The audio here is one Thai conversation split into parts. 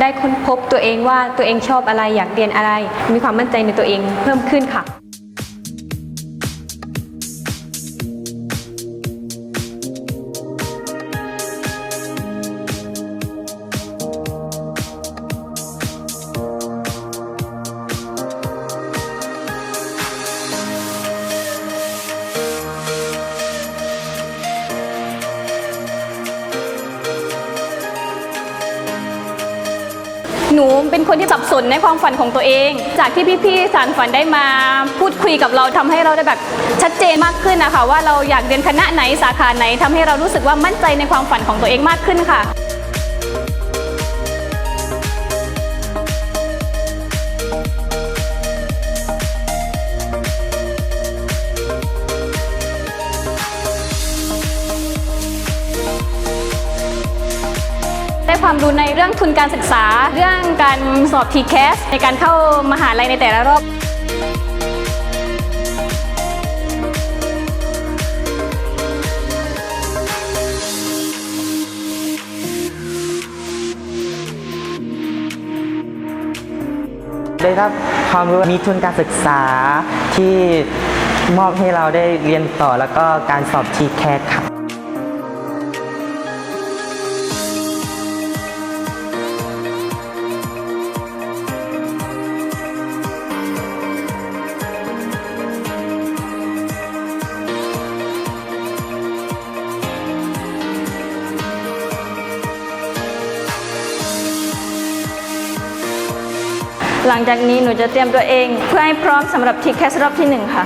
ได้ค้นพบตัวเองว่าตัวเองชอบอะไรอยากเรียนอะไร มีความมั่นใจในตัวเองเพิ่มขึ้นค่ะ หนูเป็นคนที่สับสนในความฝันของตัวเอง จากที่พี่ๆสารฝันได้มาพูดคุยกับเราทำให้เราได้แบบชัดเจนมากขึ้นนะคะว่าเราอยากเรียนคณะไหนสาขาไหนทำให้เรารู้สึกว่ามั่นใจในความฝันของตัวเองมากขึ้นค่ะ ความรู้ในเรื่องทุนการศึกษา เรื่องการสอบ TCAS ในการเข้ามหาลัยในแต่ละรอบได้รับความรู้มีทุนการศึกษาที่มอบให้เราได้เรียนต่อแล้วก็การสอบ t c a t ครับ หลังจากนี้หนูจะเตรียมตัวเอง เพื่อให้พร้อมสำหรับ TCAS รอบที่หนึ่งค่ะ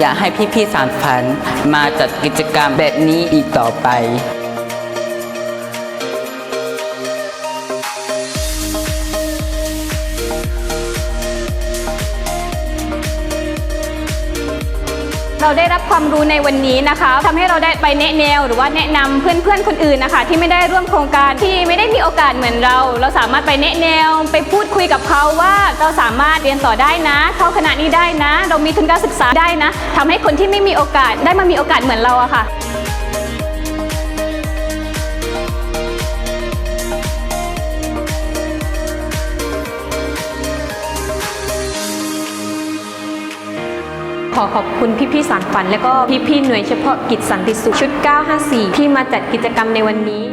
อยากให้พี่ๆสารฝันมาจัดกิจกรรมแบบนี้อีกต่อไป เราได้รับความรู้ในวันนี้นะคะทำให้เราได้ไปแนะแนว หรือว่าแนะนำเพื่อนๆคนอื่นนะคะ ที่ไม่ได้ร่วมโครงการที่ไม่ได้มีโอกาสเหมือนเรา เราสามารถไปแนะแนว ไปพูดคุยกับเขาว่าเราสามารถเรียนต่อได้นะเข้าคณะนี้ได้นะ เรามีทุนการศึกษาได้นะทำให้คนที่ไม่มีโอกาสได้มามีโอกาสเหมือนเราอะค่ะ อขอบคุณพี่ๆสารฝัน และก็พี่ๆหน่วยเฉพาะกิจสันติสุขชุด 954 ที่มาจัดกิจกรรมในวันนี้